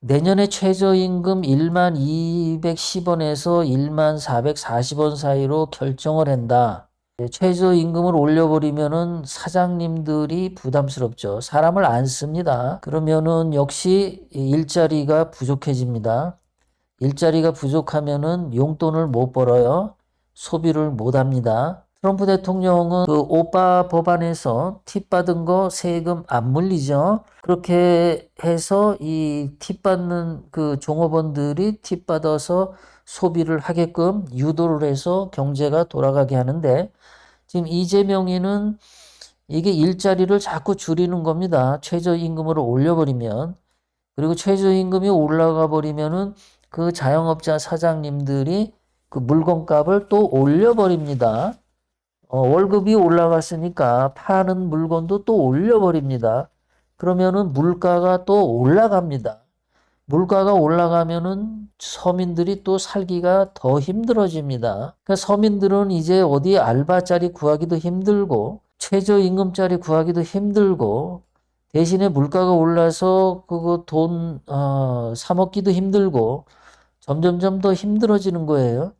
내년에 최저임금 1만 210원에서 1만 440원 사이로 결정을 한다. 예, 최저임금을 올려버리면은 사장님들이 부담스럽죠. 사람을 안 씁니다. 그러면은 역시 일자리가 부족해집니다. 일자리가 부족하면은 용돈을 못 벌어요. 소비를 못 합니다. 트럼프 대통령은 그 오빠 법안에서 팁 받은 거 세금 안 물리죠. 그렇게 해서 이 팁 받는 그 종업원들이 팁 받아서 소비를 하게끔 유도를 해서 경제가 돌아가게 하는데 지금 이재명이는 이게 일자리를 자꾸 줄이는 겁니다. 최저임금으로 올려버리면 그리고 최저임금이 올라가 버리면은 그 자영업자 사장님들이 그 물건값을 또 올려버립니다. 어, 월급이 올라갔으니까 파는 물건도 또 올려버립니다. 그러면은 물가가 또 올라갑니다. 물가가 올라가면은 서민들이 또 살기가 더 힘들어집니다. 그러니까 서민들은 이제 어디 알바짜리 구하기도 힘들고 최저임금짜리 구하기도 힘들고 대신에 물가가 올라서 그거 돈 어, 사 먹기도 힘들고 점점점 더 힘들어지는 거예요.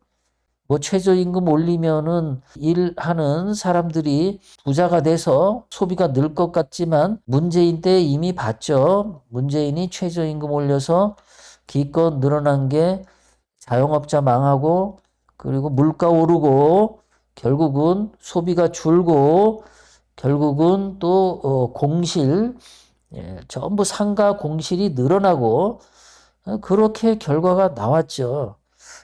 뭐 최저임금 올리면은 일하는 사람들이 부자가 돼서 소비가 늘 것 같지만 문재인 때 이미 봤죠. 문재인이 최저임금 올려서 기껏 늘어난 게 자영업자 망하고 그리고 물가 오르고 결국은 소비가 줄고 결국은 또 어, 공실 예, 전부 상가 공실이 늘어나고 어, 그렇게 결과가 나왔죠.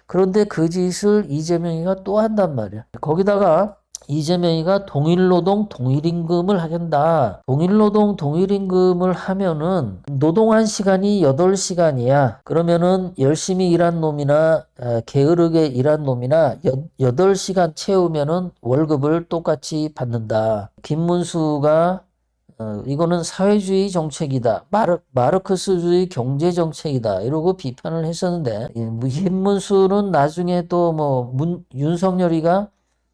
그런데 그 짓을 이재명이가 또 한단 말이야. 거기다가 이재명이가 동일노동 동일임금을 하겠다. 동일노동 동일임금을 하면은 노동한 시간이 8시간이야. 그러면은 열심히 일한 놈이나 아, 게으르게 일한 놈이나 8시간 채우면은 월급을 똑같이 받는다. 김문수가 어, 이거는 사회주의 정책이다. 마르, 마르크스주의 경제 정책이다. 이러고 비판을 했었는데, 흰문수는 나중에 또 뭐, 문, 윤석열이가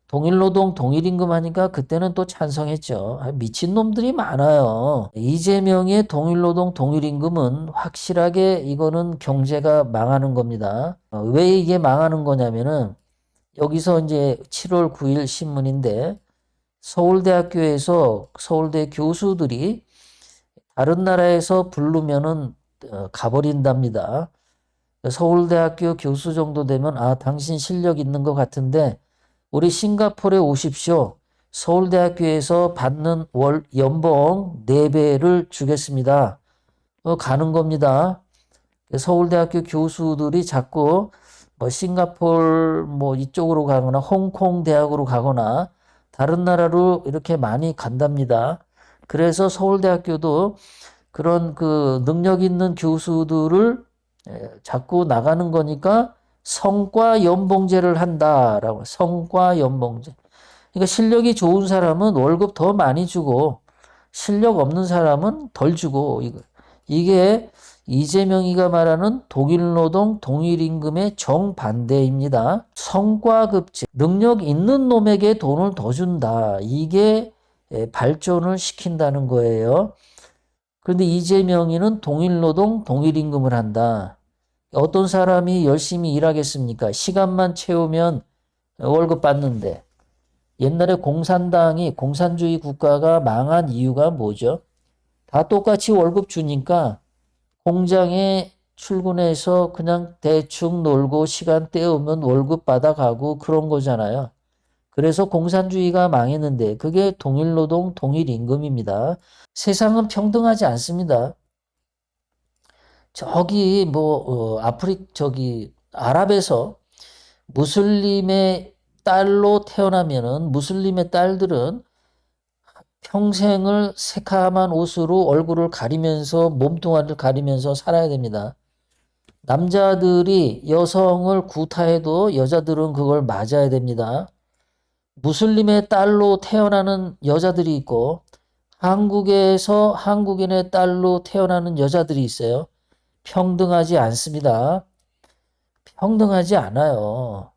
동일노동, 동일임금 하니까 그때는 또 찬성했죠. 아, 미친놈들이 많아요. 이재명의 동일노동, 동일임금은 확실하게 이거는 경제가 망하는 겁니다. 어, 왜 이게 망하는 거냐면은, 여기서 이제 7월 9일 신문인데, 서울대학교에서 서울대 교수들이 다른 나라에서 부르면은 어, 가버린답니다. 서울대학교 교수 정도 되면 아 당신 실력 있는 것 같은데 우리 싱가포르에 오십시오. 서울대학교에서 받는 월 연봉 4배를 주겠습니다. 어, 가는 겁니다. 서울대학교 교수들이 자꾸 뭐 싱가폴 뭐 이쪽으로 가거나 홍콩 대학으로 가거나 다른 나라로 이렇게 많이 간답니다. 그래서 서울대학교도 그런 그 능력 있는 교수들을 예, 자꾸 나가는 거니까 성과 연봉제를 한다라고 성과 연봉제. 그러니까 실력이 좋은 사람은 월급 더 많이 주고 실력 없는 사람은 덜 주고 이거 이게 이재명이가 말하는 독일 노동 동일 임금의 정반대입니다. 성과급제, 능력 있는 놈에게 돈을 더 준다. 이게 발전을 시킨다는 거예요. 그런데 이재명이는 동일 노동 동일 임금을 한다. 어떤 사람이 열심히 일하겠습니까? 시간만 채우면 월급 받는데. 옛날에 공산당이 공산주의 국가가 망한 이유가 뭐죠? 다 똑같이 월급 주니까 공장에 출근해서 그냥 대충 놀고 시간 때우면 월급 받아가고 그런 거잖아요. 그래서 공산주의가 망했는데 그게 동일노동 동일임금입니다. 세상은 평등하지 않습니다. 저기 뭐 어, 아프리 저기 아랍에서 무슬림의 딸로 태어나면은 무슬림의 딸들은 평생을 새카만 옷으로 얼굴을 가리면서 몸뚱아리를 가리면서 살아야 됩니다. 남자들이 여성을 구타해도 여자들은 그걸 맞아야 됩니다. 무슬림의 딸로 태어나는 여자들이 있고 한국에서 한국인의 딸로 태어나는 여자들이 있어요. 평등하지 않습니다. 평등하지 않아요.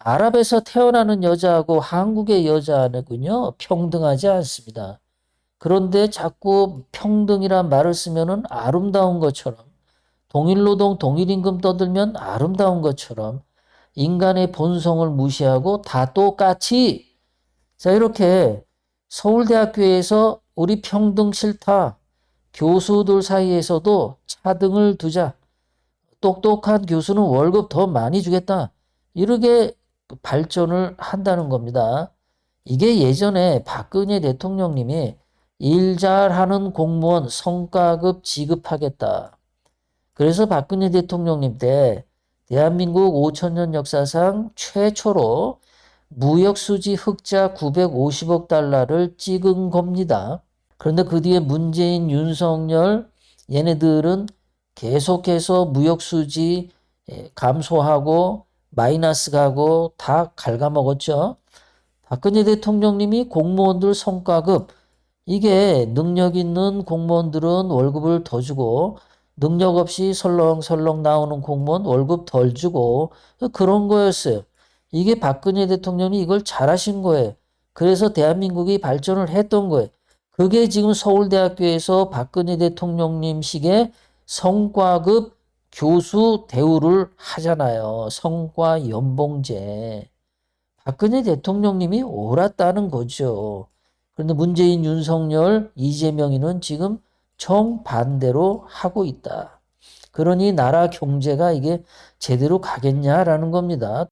아랍에서 태어나는 여자하고 한국의 여자는요, 평등하지 않습니다. 그런데 자꾸 평등이란 말을 쓰면은 아름다운 것처럼 동일노동 동일임금 떠들면 아름다운 것처럼 인간의 본성을 무시하고 다 똑같이 자 이렇게 서울대학교에서 우리 평등 싫다 교수들 사이에서도 차등을 두자 똑똑한 교수는 월급 더 많이 주겠다 이렇게 발전을 한다는 겁니다. 이게 예전에 박근혜 대통령님이 일 잘하는 공무원 성과급 지급하겠다. 그래서 박근혜 대통령님 때 대한민국 5천년 역사상 최초로 무역수지 흑자 950억 달러를 찍은 겁니다. 그런데 그 뒤에 문재인, 윤석열 얘네들은 계속해서 무역수지 예, 감소하고 마이너스 가고 다 갉아먹었죠. 박근혜 대통령님이 공무원들 성과급 이게 능력 있는 공무원들은 월급을 더 주고 능력 없이 설렁설렁 나오는 공무원 월급 덜 주고 그런 거였어요. 이게 박근혜 대통령이 이걸 잘하신 거예요. 그래서 대한민국이 발전을 했던 거예요. 그게 지금 서울대학교에서 박근혜 대통령님식의 성과급 교수 대우를 하잖아요. 성과 연봉제. 박근혜 대통령님이 옳았다는 거죠. 그런데 문재인, 윤석열, 이재명이는 지금 정반대로 하고 있다. 그러니 나라 경제가 이게 제대로 가겠냐라는 겁니다.